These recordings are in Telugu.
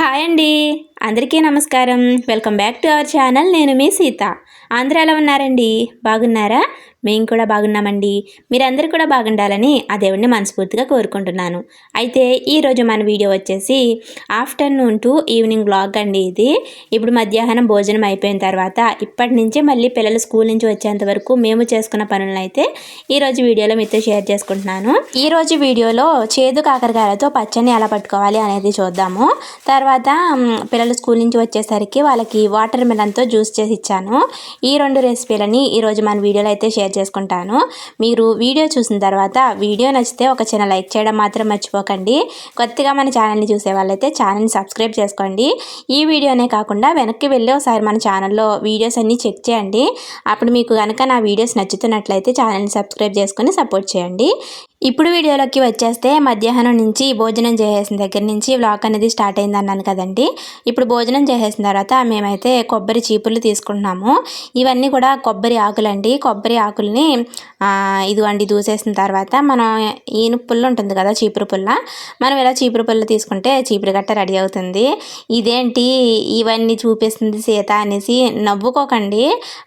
హాయ్ అండి. అందరికీ నమస్కారం. Welcome back to our channel. నేను మీ సీత. ఆంధ్రాలో ఉన్నారండి. బాగున్నారా? మేము కూడా బాగున్నామండి. మీరందరూ కూడా బాగుండాలని ఆ దేవుడిని మనస్ఫూర్తిగా కోరుకుంటున్నాను. అయితే ఈరోజు మన వీడియో వచ్చేసి ఆఫ్టర్నూన్ టు ఈవినింగ్ బ్లాగ్ అండి ఇది. ఇప్పుడు మధ్యాహ్నం భోజనం అయిపోయిన తర్వాత ఇప్పటి నుంచే మళ్ళీ పిల్లలు స్కూల్ నుంచి వచ్చేంత వరకు మేము చేసుకున్న పనులను అయితే ఈరోజు వీడియోలో మీతో షేర్ చేసుకుంటున్నాను. ఈరోజు వీడియోలో చేదు కాకరకాయలతో పచ్చని ఎలా పట్టుకోవాలి అనేది చూద్దాము. తర్వాత పిల్లలు స్కూల్ నుంచి వచ్చేసరికి వాళ్ళకి వాటర్ మిలన్తో జ్యూస్ చేసి ఇచ్చాను. ఈ రెండు రెసిపీలని ఈరోజు మన వీడియోలో అయితే షేర్ షేర్ చేసుకుంటాను. మీరు వీడియో చూసిన తర్వాత వీడియో నచ్చితే ఒక చిన్న లైక్ చేయడం మాత్రం మర్చిపోకండి. కొత్తగా మన ఛానల్ని చూసే వాళ్ళైతే ఛానల్ని సబ్స్క్రైబ్ చేసుకోండి. ఈ వీడియోనే కాకుండా వెనక్కి వెళ్ళి ఒకసారి మన ఛానల్లో వీడియోస్ అన్నీ చెక్ చేయండి. అప్పుడు మీకు కనుక నా వీడియోస్ నచ్చుతున్నట్లయితే ఛానల్ని సబ్స్క్రైబ్ చేసుకొని సపోర్ట్ చేయండి. ఇప్పుడు వీడియోలోకి వచ్చేస్తే మధ్యాహ్నం నుంచి భోజనం చేసేసిన దగ్గర నుంచి వ్లాగ్ అనేది స్టార్ట్ అయింది అన్నాను కదండి. ఇప్పుడు భోజనం చేసేసిన తర్వాత మేమైతే కొబ్బరి చీపులు తీసుకుంటున్నాము. ఇవన్నీ కూడా కొబ్బరి ఆకులండి. కొబ్బరి ఆకుల్ని ఇదిగోండి దూసేసిన తర్వాత మనం ఈను పుల్ల ఉంటుంది కదా చీపురు పుల్ల. మనం ఇలా చీపురు పుల్ల తీసుకుంటే చీపురు గట్ట రెడీ అవుతుంది. ఇదేంటి? ఇవన్నీ చూపిస్తుంది సీత అనేసి నవ్వుకోకండి.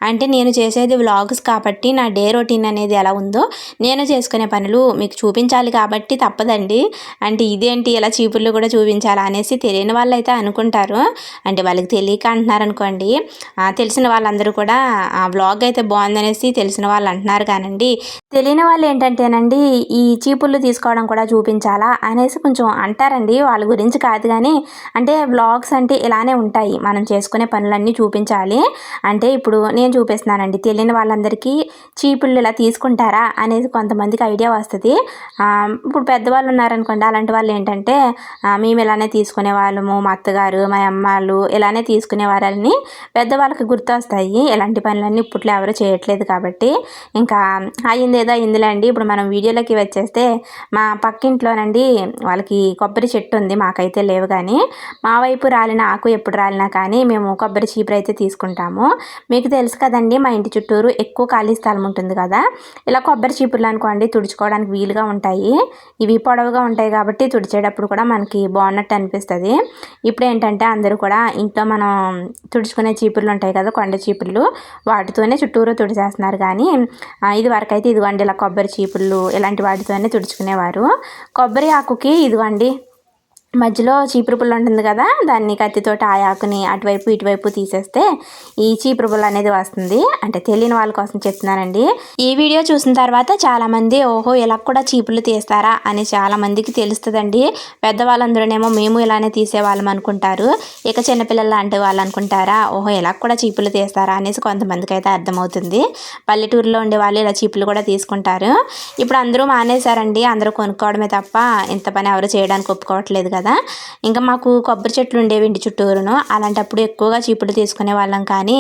అంటే నేను చేసేది వ్లాగ్స్ కాబట్టి నా డే రొటీన్ అనేది ఎలా ఉందో నేను చేసుకునే పనులు మీకు చూపించాలి కాబట్టి తప్పదండి. అంటే ఇదేంటి ఇలా చీపుర్లు కూడా చూపించాలా అనేసి తెలియని వాళ్ళు అయితే అనుకుంటారు. అంటే వాళ్ళకి తెలియక అంటున్నారు అనుకోండి. తెలిసిన వాళ్ళందరూ కూడా ఆ బ్లాగ్ అయితే బాగుందనేసి తెలిసిన వాళ్ళు అంటున్నారు కానండి. తెలియని వాళ్ళు ఏంటంటేనండి ఈ చీపుర్లు తీసుకోవడం కూడా చూపించాలా అనేసి కొంచెం అంటారండి. వాళ్ళ గురించి కాదు కానీ అంటే బ్లాగ్స్ అంటే ఇలానే ఉంటాయి. మనం చేసుకునే పనులన్నీ చూపించాలి. అంటే ఇప్పుడు నేను చూపిస్తున్నానండి తెలియని వాళ్ళందరికీ చీపుళ్ళు ఇలా తీసుకుంటారా అనేది కొంతమందికి ఐడియా వస్తుంది. ఇప్పుడు పెద్దవాళ్ళు ఉన్నారనుకోండి అలాంటి వాళ్ళు ఏంటంటే మేము ఇలానే తీసుకునే వాళ్ళము మా అత్తగారు మా అమ్మాళ్ళు ఇలానే తీసుకునే వాళ్ళని పెద్దవాళ్ళకి గుర్తొస్తాయి. ఇలాంటి పనులన్నీ ఇప్పట్లో ఎవరు చేయట్లేదు కాబట్టి. ఇంకా అయింది ఏదో అయిందిలేండి ఇప్పుడు మనం వీడియోలోకి వచ్చేస్తే మా పక్కింట్లోనండి వాళ్ళకి కొబ్బరి చెట్టు ఉంది మాకైతే లేవు కానీ మా వైపు రాలిన ఆకు ఎప్పుడు రాలినా కానీ మేము కొబ్బరి చీపురు అయితే తీసుకుంటాము. మీకు తెలుసు కదండి మా ఇంటి చుట్టూరు ఎక్కువ ఖాళీ స్థలం ఉంటుంది కదా ఇలా కొబ్బరి చీపుర్లు అనుకోండి తుడుచుకోవడానికి వీలుగా ఉంటాయి. ఇవి పొడవుగా ఉంటాయి కాబట్టి తుడిచేటప్పుడు కూడా మనకి బాగున్నట్టు అనిపిస్తుంది. ఇప్పుడు ఏంటంటే అందరూ కూడా ఇంట్లో మనం తుడుచుకునే చీపుర్లు ఉంటాయి కదా కొండ చీపుర్లు. వాటితోనే చుట్టూరు తుడిచేస్తున్నారు కానీ ఇది వరకైతే ఇదిగోండి ఇలా కొబ్బరి చీపుర్లు ఇలాంటి వాటితోనే తుడుచుకునేవారు. కొబ్బరి ఆకుకి ఇదిగోండి మధ్యలో చీపురు పుల్ల ఉంటుంది కదా దాన్ని కత్తితోటి ఆ ఆకుని అటువైపు ఇటువైపు తీసేస్తే ఈ చీపురు పుల్ల అనేది వస్తుంది. అంటే తెలియని వాళ్ళ కోసం చెప్తున్నానండి. ఈ వీడియో చూసిన తర్వాత చాలామంది ఓహో ఇలా కూడా చీపులు తీస్తారా అని చాలామందికి తెలుస్తుందండి. పెద్దవాళ్ళందరూనేమో మేము ఇలానే తీసేవాళ్ళం అనుకుంటారు. ఇక చిన్నపిల్లలు లాంటి వాళ్ళు అనుకుంటారా ఓహో ఇలా కూడా చీపులు తీస్తారా అనేసి కొంతమందికి అయితే అర్థమవుతుంది. పల్లెటూరులో ఉండే వాళ్ళు ఇలా చీపులు కూడా తీసుకుంటారు. ఇప్పుడు అందరూ మానేశారండి అందరూ కొనుక్కోవడమే తప్ప ఇంత పని ఎవరు చేయడానికి ఒప్పుకోవట్లేదు కదా. కదా? ఇంకా మాకు కొబ్బరి చెట్లు ఉండేవి ఇంటి చుట్టూరును. అలాంటప్పుడు ఎక్కువగా చీపులు తీసుకునే వాళ్ళం కానీ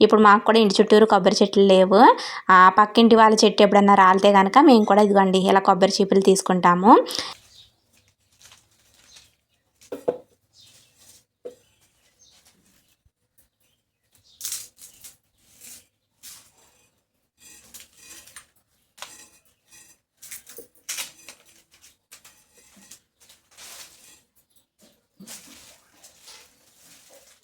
ఇప్పుడు మాకు కూడా ఇంటి చుట్టూరు కొబ్బరి చెట్లు లేవు. ఆ పక్కింటి వాళ్ళ చెట్టు ఎప్పుడన్నా రాలితే కనుక మేము కూడా ఇదిగోండి ఇలా కొబ్బరి చీపులు తీసుకుంటాము.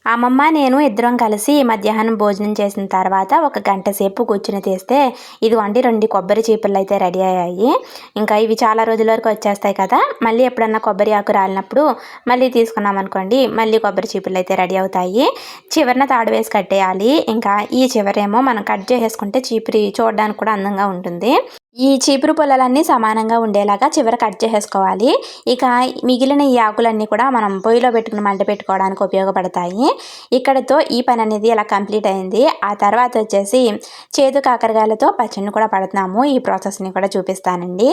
అమ్మమ్మ నేను ఇద్దరం కలిసి మధ్యాహ్నం భోజనం చేసిన తర్వాత ఒక గంట సేపు కూర్చుని తీస్తే ఇదిగోండి రెండు కొబ్బరి చీపులు అయితే రెడీ అయ్యాయి. ఇంకా ఇవి చాలా రోజుల వరకు వచ్చేస్తాయి కదా. మళ్ళీ ఎప్పుడన్నా కొబ్బరి ఆకు రాలినప్పుడు మళ్ళీ తీసుకున్నాం అనుకోండి మళ్ళీ కొబ్బరి చీపులు అయితే రెడీ అవుతాయి. చివరిన తాడు వేసి కట్టేయాలి. ఇంకా ఈ చివరేమో మనం కట్ చేసేసుకుంటే చీపురి చూడడానికి కూడా అందంగా ఉంటుంది. ఈ చీపురు పొలాలన్నీ సమానంగా ఉండేలాగా చివర కట్ చేసేసుకోవాలి. ఇక మిగిలిన ఈ ఆకులన్నీ కూడా మనం పొయ్యిలో పెట్టుకుని మంట పెట్టుకోవడానికి ఉపయోగపడతాయి. ఇక్కడతో ఈ పని అనేది ఇలా కంప్లీట్ అయింది. ఆ తర్వాత వచ్చేసి చేదు కాకరకాయలతో పచ్చడిని కూడా పడుతున్నాము. ఈ ప్రాసెస్ని కూడా చూపిస్తానండి.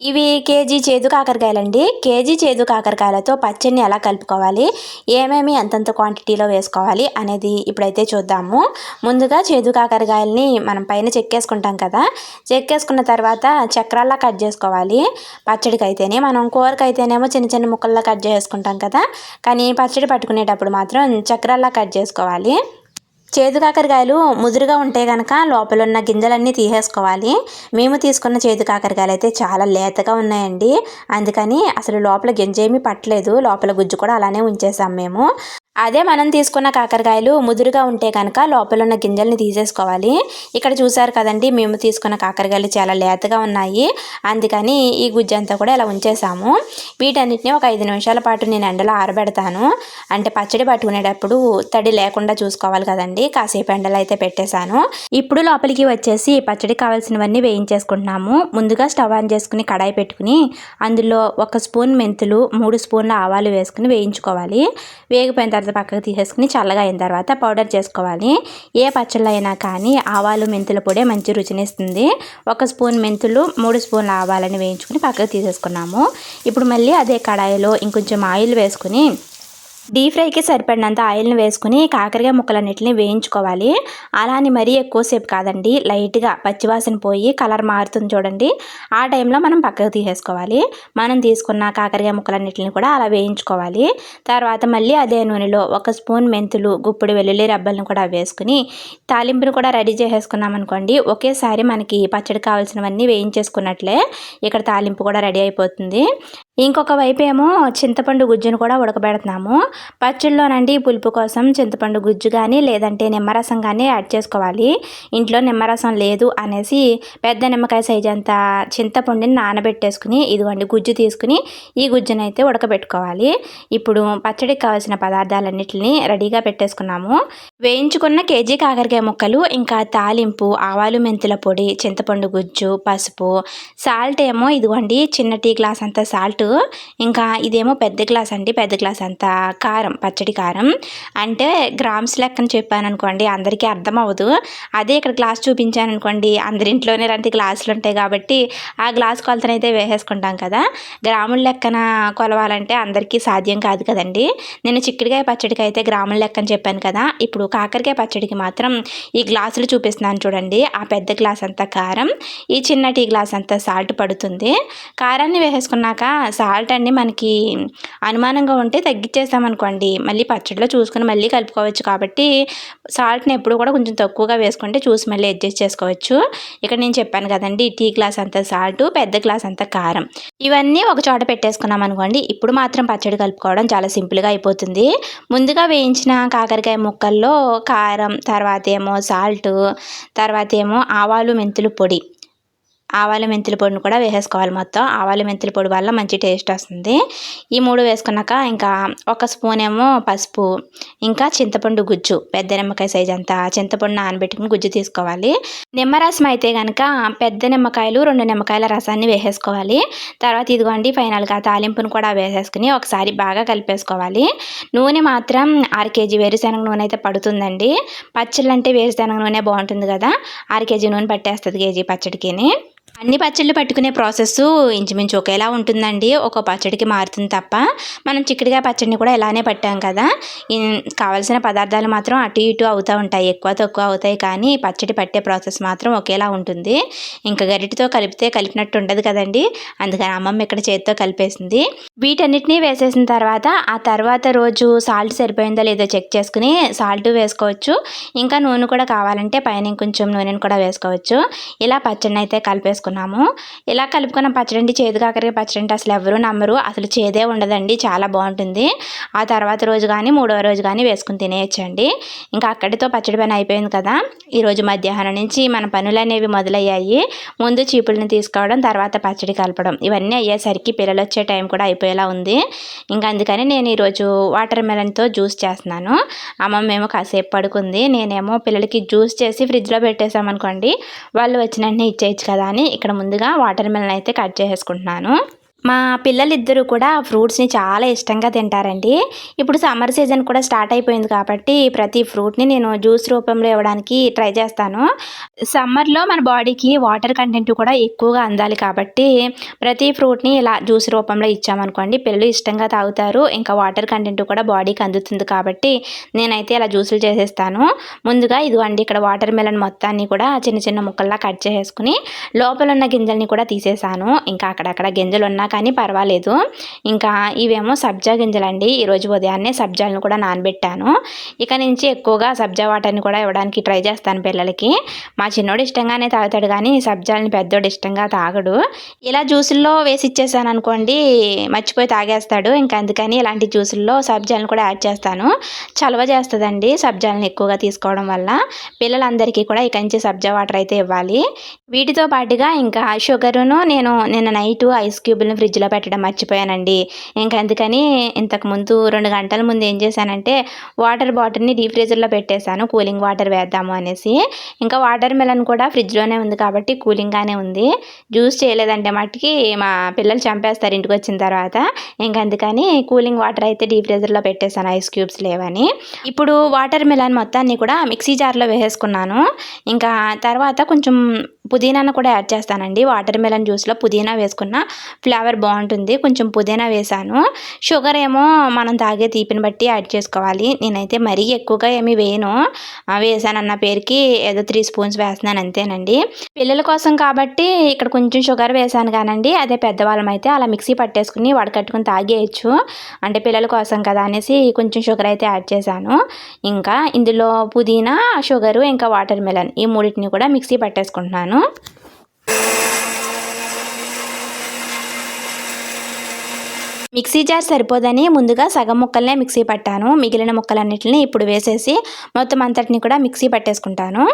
ఇవి కేజీ చేదు కాకరకాయలండి. కేజీ చేదు కాకరకాయలతో పచ్చడిని ఎలా కలుపుకోవాలి? ఏమేమి ఎంతంత క్వాంటిటీలో వేసుకోవాలి అనేది ఇప్పుడైతే చూద్దాము. ముందుగా చేదు కాకరకాయలని మనం పైన చెక్కేసుకుంటాం కదా. చెక్కేసుకున్న తర్వాత చక్రాల్లా కట్ చేసుకోవాలి. పచ్చడికి అయితేనే మనం కూరకు అయితేనేమో చిన్న చిన్న ముక్కల్లా కట్ చేసుకుంటాం కదా. కానీ పచ్చడి పట్టుకునేటప్పుడు మాత్రం చక్రాల్లా కట్ చేసుకోవాలి. చేదు కాకరకాయలు ముదురుగా ఉంటే కనుక లోపల ఉన్న గింజలన్నీ తీసేసుకోవాలి. మేము తీసుకున్న చేదు కాకరకాయలు అయితే చాలా లేతగా ఉన్నాయండి. అందుకని అసలు లోపల గింజ ఏమీ పట్టలేదు. లోపల గుజ్జు కూడా అలానే ఉంచేసాం మేము. అదే మనం తీసుకున్న కాకరకాయలు ముదురుగా ఉంటే కనుక లోపల ఉన్న గింజల్ని తీసేసుకోవాలి. ఇక్కడ చూసారు కదండి మేము తీసుకున్న కాకరకాయలు చాలా లేతగా ఉన్నాయి. అందుకని ఈ గుజ్జు అంతా కూడా ఇలా ఉంచేసాము. వీటన్నిటిని ఒక ఐదు నిమిషాల పాటు నేను ఎండలో ఆరబెడతాను. అంటే పచ్చడి పట్టుకునేటప్పుడు తడి లేకుండా చూసుకోవాలి కదండి కాసేపు ఎండలో అయితే పెట్టేశాను. ఇప్పుడు లోపలికి వచ్చేసి పచ్చడి కావాల్సినవన్నీ వేయించేసుకుంటున్నాము. ముందుగా స్టవ్ ఆన్ చేసుకుని కడాయి పెట్టుకుని అందులో ఒక స్పూన్ మెంతులు మూడు స్పూన్ల ఆవాలు వేసుకుని వేయించుకోవాలి. వేగిపోయిన తర్వాత పక్కకు తీసేసుకుని చల్లగా అయిన తర్వాత పౌడర్ చేసుకోవాలి. ఏ పచ్చళ్ళు అయినా కానీ ఆవాలు మెంతుల పొడే మంచి రుచినిస్తుంది. ఒక స్పూన్ మెంతులు మూడు స్పూన్ల ఆవాలని వేయించుకుని పక్కకు తీసేసుకున్నాము. ఇప్పుడు మళ్ళీ అదే కడాయిలో ఇంకొంచెం ఆయిల్ వేసుకుని డీప్ ఫ్రైకి సరిపడినంత ఆయిల్ని వేసుకుని కాకరకాయ ముక్కలన్నింటిని వేయించుకోవాలి. అలా అని మరీ ఎక్కువసేపు కాదండి లైట్గా పచ్చివాసన పోయి కలర్ మారుతుంది చూడండి. ఆ టైంలో మనం పక్కకు తీసేసుకోవాలి. మనం తీసుకున్న కాకరకాయ ముక్కలన్నిటిని కూడా అలా వేయించుకోవాలి. తర్వాత మళ్ళీ అదే నూనెలో ఒక స్పూన్ మెంతులు గుప్పుడు వెల్లుల్లి రబ్బలను కూడా వేసుకుని తాలింపును కూడా రెడీ చేసేసుకున్నాం అనుకోండి ఒకేసారి మనకి పచ్చడి కావాల్సినవన్నీ వేయించేసుకున్నట్లే ఇక్కడ తాలింపు కూడా రెడీ అయిపోతుంది. ఇంకొక వైపు ఏమో చింతపండు గుజ్జును కూడా ఉడకబెడుతున్నాము. పచ్చళ్ళలోనండి పులుపు కోసం చింతపండు గుజ్జు కానీ లేదంటే నిమ్మరసం కానీ యాడ్ చేసుకోవాలి. ఇంట్లో నిమ్మరసం లేదు అనేసి పెద్ద నిమ్మకాయ సైజ్ అంత చింతపండుని నానబెట్టేసుకుని ఇదిగోండి గుజ్జు తీసుకుని ఈ గుజ్జును అయితే ఉడకబెట్టుకోవాలి. ఇప్పుడు పచ్చడికి కావాల్సిన పదార్థాలన్నింటినీ రెడీగా పెట్టేసుకున్నాము. వేయించుకున్న కేజీ కాకరకాయ ముక్కలు ఇంకా తాలింపు ఆవాలు మెంతుల పొడి చింతపండు గుజ్జు పసుపు సాల్ట్ ఏమో ఇదిగోండి చిన్న టీ గ్లాస్ అంత సాల్ట్ ఇంకా ఇదేమో పెద్ద గ్లాస్ అండి పెద్ద గ్లాస్ అంత కారం పచ్చడి కారం. అంటే గ్రామ్స్ లెక్కన చెప్పాను అనుకోండి అందరికీ అర్థం అవ్వదు అదే ఇక్కడ గ్లాస్ చూపించాను అనుకోండి అందరింట్లోనే ఇలాంటి గ్లాసులు ఉంటాయి కాబట్టి ఆ గ్లాస్ కొలతనైతే వేసేసుకుంటాం కదా. గ్రాముల లెక్కన కొలవాలంటే అందరికీ సాధ్యం కాదు కదండి. నేను చిక్కుడుకాయ పచ్చడికి అయితే గ్రాముల లెక్కన చెప్పాను కదా. ఇప్పుడు కాకరకాయ పచ్చడికి మాత్రం ఈ గ్లాసులు చూపిస్తున్నాను చూడండి. ఆ పెద్ద గ్లాస్ అంతా కారం ఈ చిన్న టీ గ్లాస్ అంతా సాల్ట్ పడుతుంది. కారాన్ని వేసేసుకున్నాక సాల్ట్ అండి మనకి అనుమానంగా ఉంటే తగ్గించేసామనుకోండి మళ్ళీ పచ్చడిలో చూసుకుని మళ్ళీ కలుపుకోవచ్చు. కాబట్టి సాల్ట్ని ఎప్పుడు కూడా కొంచెం తక్కువగా వేసుకుంటే చూసి మళ్ళీ అడ్జస్ట్ చేసుకోవచ్చు. ఇక్కడ నేను చెప్పాను కదండి టీ గ్లాస్ అంత సాల్ట్ పెద్ద గ్లాస్ అంత కారం. ఇవన్నీ ఒక చోట పెట్టేసుకున్నాం అనుకోండి ఇప్పుడు మాత్రం పచ్చడి కలుపుకోవడం చాలా సింపుల్గా అయిపోతుంది. ముందుగా వేయించిన కాకరకాయ ముక్కల్లో కారం తర్వాత ఏమో సాల్ట్ తర్వాత ఏమో ఆవాలు మెంతులు పొడి ఆవాల మెంతుల పొడిని కూడా వేసేసుకోవాలి మొత్తం. ఆవాల మెంతుల పొడి వల్ల మంచి టేస్ట్ వస్తుంది. ఈ మూడు వేసుకున్నాక ఇంకా ఒక స్పూన్ ఏమో పసుపు ఇంకా చింతపండు గుజ్జు పెద్ద నిమ్మకాయ సైజ్ అంతా. చింతపండు నానబెట్టుకుని గుజ్జు తీసుకోవాలి. నిమ్మరసం అయితే కనుక పెద్ద నిమ్మకాయలు రెండు నిమ్మకాయల రసాన్ని వేసేసుకోవాలి. తర్వాత ఇదిగోండి ఫైనల్గా తాలింపును కూడా వేసేసుకుని ఒకసారి బాగా కలిపేసుకోవాలి. నూనె మాత్రం అర కేజీ వేరుశనగ నూనె అయితే పడుతుందండి. పచ్చళ్ళు అంటే వేరుశనగ నూనె బాగుంటుంది కదా. అర కేజీ నూనె పట్టేస్తుంది కేజీ పచ్చడికిని. అన్ని పచ్చళ్ళు పట్టుకునే ప్రాసెస్ ఇంచుమించు ఒకేలా ఉంటుందండి. ఒక పచ్చడికి మారుతుంది తప్ప. మనం చిక్కుడుగా పచ్చడిని కూడా ఇలానే పట్టాం కదా. కావాల్సిన పదార్థాలు మాత్రం అటు ఇటు అవుతూ ఉంటాయి. ఎక్కువ తక్కువ అవుతాయి కానీ పచ్చడి పట్టే ప్రాసెస్ మాత్రం ఒకేలా ఉంటుంది. ఇంకా గరిటితో కలిపితే కలిపినట్టు ఉండదు కదండి. అందుకని అమ్మమ్మ ఇక్కడ చేతితో కలిపేసింది. వీటన్నిటినీ వేసేసిన తర్వాత ఆ తర్వాత రోజు సాల్ట్ సరిపోయిందో లేదో చెక్ చేసుకుని సాల్ట్ వేసుకోవచ్చు. ఇంకా నూనె కూడా కావాలంటే పైన ఇంకొంచెం నూనెను కూడా వేసుకోవచ్చు. ఇలా పచ్చడిని అయితే కలిపేసుకోవచ్చు చేసుకున్నాము ఇలా కలుపుకున్న? పచ్చడి చేదు కాకరకాయ పచ్చడి అసలు ఎవరు నమ్మరు. అసలు చేదే ఉండదండి. చాలా బాగుంటుంది. ఆ తర్వాత రోజు కానీ మూడవ రోజు కానీ వేసుకుని తినేయచ్చండి. ఇంకా అక్కడితో పచ్చడి పని అయిపోయింది కదా. ఈరోజు మధ్యాహ్నం నుంచి మన పనులు అనేవి మొదలయ్యాయి. ముందు చీపుల్ని తీసుకోవడం తర్వాత పచ్చడి కలపడం. ఇవన్నీ అయ్యేసరికి పిల్లలు వచ్చే టైం కూడా అయిపోయేలా ఉంది. ఇంకా అందుకని నేను ఈరోజు వాటర్ మెలన్తో జ్యూస్ చేస్తున్నాను. అమ్మమ్మ ఏమో కాసేపు పడుకుంది. నేనేమో పిల్లలకి జ్యూస్ చేసి ఫ్రిడ్జ్లో పెట్టేసామనుకోండి వాళ్ళు వచ్చిన వెంటనే ఇచ్చేయచ్చు కదా అని ఇక్కడ ముందుగా వాటర్ మెలన్ అయితే కట్ చేసేసుకుంటున్నాను. మా పిల్లలిద్దరూ కూడా ఫ్రూట్స్ని చాలా ఇష్టంగా తింటారండి. ఇప్పుడు సమ్మర్ సీజన్ కూడా స్టార్ట్ అయిపోయింది కాబట్టి ప్రతి ఫ్రూట్ని నేను జ్యూస్ రూపంలో ఇవ్వడానికి ట్రై చేస్తాను. సమ్మర్లో మన బాడీకి వాటర్ కంటెంట్ కూడా ఎక్కువగా అందాలి కాబట్టి ప్రతి ఫ్రూట్ని ఇలా జ్యూస్ రూపంలో ఇచ్చామనుకోండి పిల్లలు ఇష్టంగా తాగుతారు. ఇంకా వాటర్ కంటెంట్ కూడా బాడీకి అందుతుంది కాబట్టి నేనైతే ఇలా జ్యూసులు చేసేస్తాను. ముందుగా ఇదిగోండి ఇక్కడ వాటర్ మెలన్ మొత్తాన్ని కూడా చిన్న చిన్న ముక్కల్లా కట్ చేసేసుకుని లోపల ఉన్న గింజల్ని కూడా తీసేసాను. ఇంకా అక్కడక్కడ గింజలు ఉన్న కానీ పర్వాలేదు. ఇంకా ఇవేమో సబ్జా గింజలండి. ఈరోజు ఉదయాన్నే సబ్జాలను కూడా నానబెట్టాను. ఇక నుంచి ఎక్కువగా సబ్జా వాటర్ని కూడా ఇవ్వడానికి ట్రై చేస్తాను పిల్లలకి. మా చిన్నోడు ఇష్టంగానే తాగుతాడు కానీ సబ్జాలని పెద్దోడు ఇష్టంగా తాగడు. ఇలా జ్యూసుల్లో వేసి ఇచ్చేసాను అనుకోండి మర్చిపోయి తాగేస్తాడు. ఇంకా అందుకని ఇలాంటి జ్యూసుల్లో సబ్జాలను కూడా యాడ్ చేస్తాను. చలవ చేస్తుందండి సబ్జాలను ఎక్కువగా తీసుకోవడం వల్ల. పిల్లలందరికీ కూడా ఇక నుంచి సబ్జా వాటర్ అయితే ఇవ్వాలి. వీటితో పాటుగా ఇంకా షుగరును నేను నిన్న నైట్ ఐస్ క్యూబ్లను ఫ్రిడ్జ్లో పెట్టడం మర్చిపోయానండి. ఇంకా అందుకని ఇంతకు ముందు రెండు గంటల ముందు ఏం చేశానంటే వాటర్ బాటిల్ని డీప్ ఫ్రీజర్లో పెట్టేశాను. కూలింగ్ వాటర్ వేద్దాము అనేసి. ఇంకా వాటర్ మెలన్ కూడా ఫ్రిడ్జ్లోనే ఉంది కాబట్టి కూలింగ్గానే ఉంది. జ్యూస్ చేయలేదంటే మట్టికి మా పిల్లలు చంపేస్తారు ఇంటికి వచ్చిన తర్వాత. ఇంకా అందుకని కూలింగ్ వాటర్ అయితే డీప్ ఫ్రీజర్లో పెట్టేశాను. ఐస్ క్యూబ్స్ లేవని. ఇప్పుడు వాటర్ మిలన్ మొత్తాన్ని కూడా మిక్సీ జార్లో వేసేసుకున్నాను. ఇంకా తర్వాత కొంచెం పుదీనాను కూడా యాడ్ చేస్తానండి. వాటర్ మిలన్ జ్యూస్లో పుదీనా వేసుకున్న ఫ్లేవర్ బాగుంటుంది. కొంచెం పుదీనా వేసాను. షుగర్ ఏమో మనం తాగే తీపిని బట్టి యాడ్ చేసుకోవాలి. నేనైతే మరీ ఎక్కువగా ఏమి వేయను. వేసానన్న పేరుకి ఏదో త్రీ స్పూన్స్ వేస్తున్నాను అంతేనండి. పిల్లల కోసం కాబట్టి ఇక్కడ కొంచెం షుగర్ వేసాను కానండి. అదే పెద్దవాళ్ళం అయితే అలా మిక్సీ పట్టేసుకుని వడకట్టుకుని తాగేయచ్చు. అంటే పిల్లల కోసం కదా అనేసి కొంచెం షుగర్ అయితే యాడ్ చేశాను. ఇంకా ఇందులో పుదీనా షుగరు ఇంకా వాటర్ మెలన్ ఈ మూడింటిని కూడా మిక్సీ పట్టేసుకుంటున్నాను. మిక్సీ జార్ సరిపోదని ముందుగా సగం ముక్కలనే మిక్సీ పట్టాను. మిగిలిన ముక్కలన్నిటిని ఇప్పుడు వేసేసి మొత్తం అంతటిని కూడా మిక్సీ పట్టేసుకుంటాను.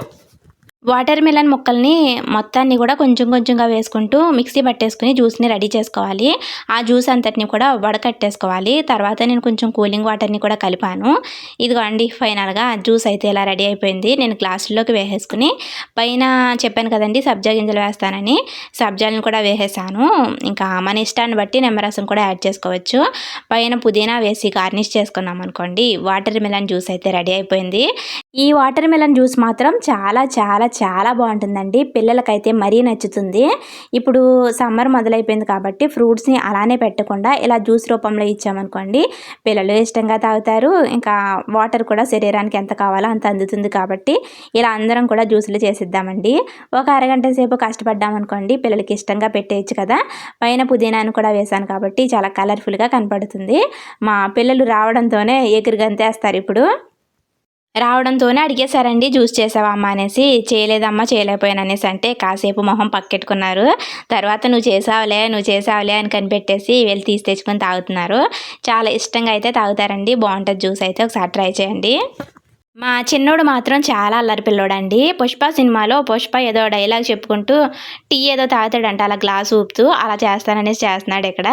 వాటర్ మిలన్ ముక్కల్ని మొత్తాన్ని కూడా కొంచెం కొంచెంగా వేసుకుంటూ మిక్సీ పట్టేసుకుని జ్యూస్ని రెడీ చేసుకోవాలి. ఆ జ్యూస్ అంతటిని కూడా వడకట్టేసుకోవాలి. తర్వాత నేను కొంచెం కూలింగ్ వాటర్ని కూడా కలిపాను. ఇదిగో అండి ఫైనల్గా జ్యూస్ అయితే ఇలా రెడీ అయిపోయింది. నేను గ్లాసుల్లోకి వేసేసుకుని పైన చెప్పాను కదండి సబ్జా గింజలు వేస్తానని. సబ్జాలను కూడా వేసేసాను. ఇంకా మన ఇష్టాన్ని బట్టి నిమ్మరసం కూడా యాడ్ చేసుకోవచ్చు. పైన పుదీనా వేసి గార్నిష్ చేసుకున్నాం అనుకోండి వాటర్ మిలన్ జ్యూస్ అయితే రెడీ అయిపోయింది. ఈ వాటర్ మిలన్ జ్యూస్ మాత్రం చాలా చాలా చాలా బాగుంటుందండి. పిల్లలకైతే మరీ నచ్చుతుంది. ఇప్పుడు సమ్మర్ మొదలైపోయింది కాబట్టి ఫ్రూట్స్ని అలానే పెట్టకుండా ఇలా జ్యూస్ రూపంలో ఇచ్చామనుకోండి పిల్లలు ఇష్టంగా తాగుతారు. ఇంకా వాటర్ కూడా శరీరానికి ఎంత కావాలో అంత అందుతుంది కాబట్టి ఇలా అందరం కూడా జ్యూసులు చేసిద్దామండి. ఒక అరగంట సేపు కష్టపడ్డామనుకోండి పిల్లలకి ఇష్టంగా పెట్టేయచ్చు కదా. పైన పుదీనాను కూడా వేశాను కాబట్టి చాలా కలర్ఫుల్గా కనపడుతుంది. మా పిల్లలు రావడంతోనే ఎగురుగంతేస్తారు ఇప్పుడు. రావడంతోనే అడిగేశారండి జ్యూస్ చేసావమ్మా అనేసి. చేయలేదమ్మా చేయలేకపోయాను అనేసి అంటే కాసేపు మొహం పక్కెట్టుకున్నారు. తర్వాత నువ్వు చేసావులే నువ్వు చేసావులే అని కనిపెట్టేసి వెళ్ళి తీసి తెచ్చుకొని తాగుతున్నారు. చాలా ఇష్టంగా అయితే తాగుతారండి. బాగుంటుంది జ్యూస్ అయితే. ఒకసారి ట్రై చేయండి. మా చిన్నోడు మాత్రం చాలా అల్లరి పిల్లోడండి. పుష్ప సినిమాలో పుష్ప ఏదో డైలాగ్ చెప్పుకుంటూ టీ ఏదో తాగుతాడంట అలా గ్లాస్ ఊపుతూ అలా చేస్తాననేసి చేస్తున్నాడు ఇక్కడ.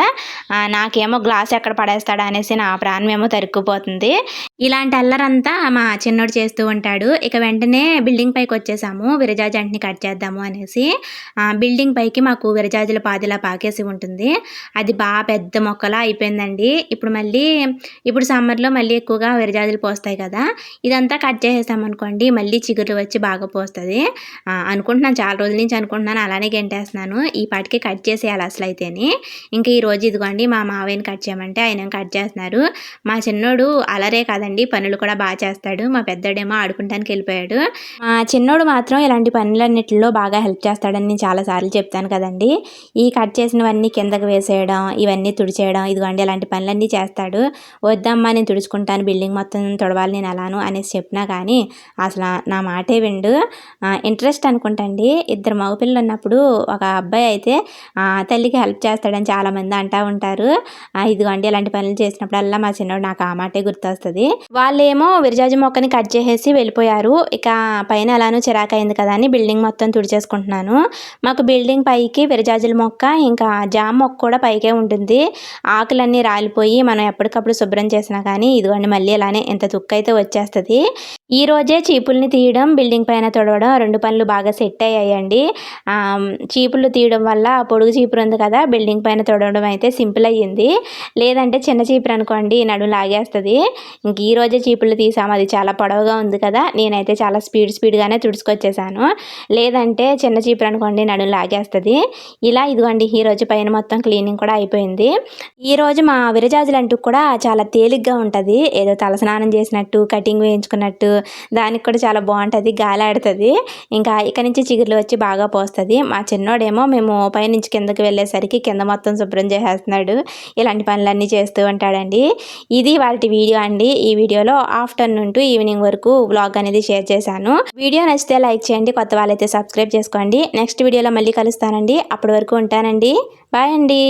నాకేమో గ్లాస్ ఎక్కడ పడేస్తాడా అనేసి నా ప్రాణం ఏమో తరుక్కుపోతుంది. ఇలాంటి అల్లరంతా మా చిన్నోడు చేస్తూ ఉంటాడు. ఇక వెంటనే బిల్డింగ్ పైకి వచ్చేసాము. విరజాజంటిని కట్ చేద్దాము అనేసి. బిల్డింగ్ పైకి మాకు విరజాజుల పాదిలా పాకేసి ఉంటుంది. అది బాగా పెద్ద మొక్కలా అయిపోయిందండి. ఇప్పుడు మళ్ళీ ఇప్పుడు సమ్మర్లో మళ్ళీ ఎక్కువగా విరజాజులు పోస్తాయి కదా. ఇదంతా ఇదంతా కట్ చేసేసామనుకోండి మళ్ళీ చిగురు వచ్చి బాగా పోస్తుంది. అనుకుంటున్నాను చాలా రోజుల నుంచి అనుకుంటున్నాను అలానే గెంటేస్తున్నాను. ఈ పాటికి కట్ చేసేయాలి అసలు అయితేనే ఇంకా ఈరోజు ఇదిగోండి మా మావయ్యని కట్ చేయమంటే ఆయన కట్ చేస్తున్నారు. మా చిన్నోడు అలరే కాదండి పనులు కూడా బాగా చేస్తాడు. మా పెద్దోడేమో ఆడుకుంటానికి వెళ్ళిపోయాడు. మా చిన్నోడు మాత్రం ఇలాంటి పనులన్నిటిలో బాగా హెల్ప్ చేస్తాడని నేను చాలాసార్లు చెప్తాను కదండి. ఈ కట్ చేసినవన్నీ కిందకు వేసేయడం ఇవన్నీ తుడిచేయడం ఇదిగోండి ఇలాంటి పనులన్నీ చేస్తాడు. వద్దమ్మా నేను తుడుచుకుంటాను బిల్డింగ్ మొత్తం తుడవాలి నేను అలాను అనేసి చెప్పినా కానీ అసలు నా మాటే విండు. ఇంట్రెస్ట్ అనుకుంటండి. ఇద్దరు మగపిల్లలు ఉన్నప్పుడు ఒక అబ్బాయి అయితే తల్లికి హెల్ప్ చేస్తాడని చాలామంది అంటూ ఉంటారు. ఇదిగోండి ఇలాంటి పనులు చేసినప్పుడల్లా మా చిన్నోడు నాకు ఆ మాటే గుర్తొస్తుంది. వాళ్ళేమో విరజాజి మొక్కని కట్ చేసేసి వెళ్ళిపోయారు. ఇక పైన ఎలానో చిరాకైంది కదా అని బిల్డింగ్ మొత్తం తుడిచేసుకుంటున్నాను. మాకు బిల్డింగ్ పైకి విరజాజుల మొక్క ఇంకా జామ మొక్క కూడా పైకే ఉంటుంది. ఆకులన్నీ రాలిపోయి మనం ఎప్పటికప్పుడు శుభ్రం చేసినా కానీ ఇదిగోండి మళ్ళీ ఇలానే ఎంత తుక్కు అయితే వచ్చేస్తుంది. ఈ రోజే చీపుల్ని తీయడం బిల్డింగ్ పైన తొడవడం రెండు పనులు బాగా సెట్ అయ్యాయండి. చీపులు తీయడం వల్ల పొడుగు చీపురు ఉంది కదా బిల్డింగ్ పైన తొడవడం అయితే సింపుల్ అయ్యింది. లేదంటే చిన్న చీపురు అనుకోండి నడు లాగేస్తుంది. ఇంక ఈ రోజే చీపులు తీసాము అది చాలా పొడవుగా ఉంది కదా నేనైతే చాలా స్పీడ్ స్పీడ్గానే తుడుచుకొచ్చేసాను. లేదంటే చిన్న చీపురు అనుకోండి నడు లాగేస్తుంది. ఇలా ఇదిగోండి ఈ రోజు పైన మొత్తం క్లీనింగ్ కూడా అయిపోయింది. ఈ రోజు మా విరజాజులంటూ కూడా చాలా తేలిగ్గా ఉంటుంది. ఏదో తలస్నానం చేసినట్టు కటింగ్ వేయించుకున్న కోకోనట్ దానికి కూడా చాలా బాగుంటుంది గాలి ఆడుతుంది ఇంకా ఇక్కడి నుంచి చిగుర్లు వచ్చి బాగా పోస్తుంది. మా చిన్నోడేమో మేము పైనుంచి కిందకి వెళ్ళేసరికి కింద మొత్తం శుభ్రం చేసేస్తున్నాడు. ఇలాంటి పనులన్నీ చేస్తూ ఉంటాడండి. ఇది వాటి వీడియో అండి. ఈ వీడియోలో ఆఫ్టర్నూన్ టు ఈవినింగ్ వరకు వ్లాగ్ అనేది షేర్ చేశాను. వీడియో నచ్చితే లైక్ చేయండి కొత్త వాళ్ళైతే సబ్స్క్రైబ్ చేసుకోండి. నెక్స్ట్ వీడియోలో మళ్ళీ కలుస్తానండి. అప్పటి వరకు ఉంటానండి. బాయ్ అండి.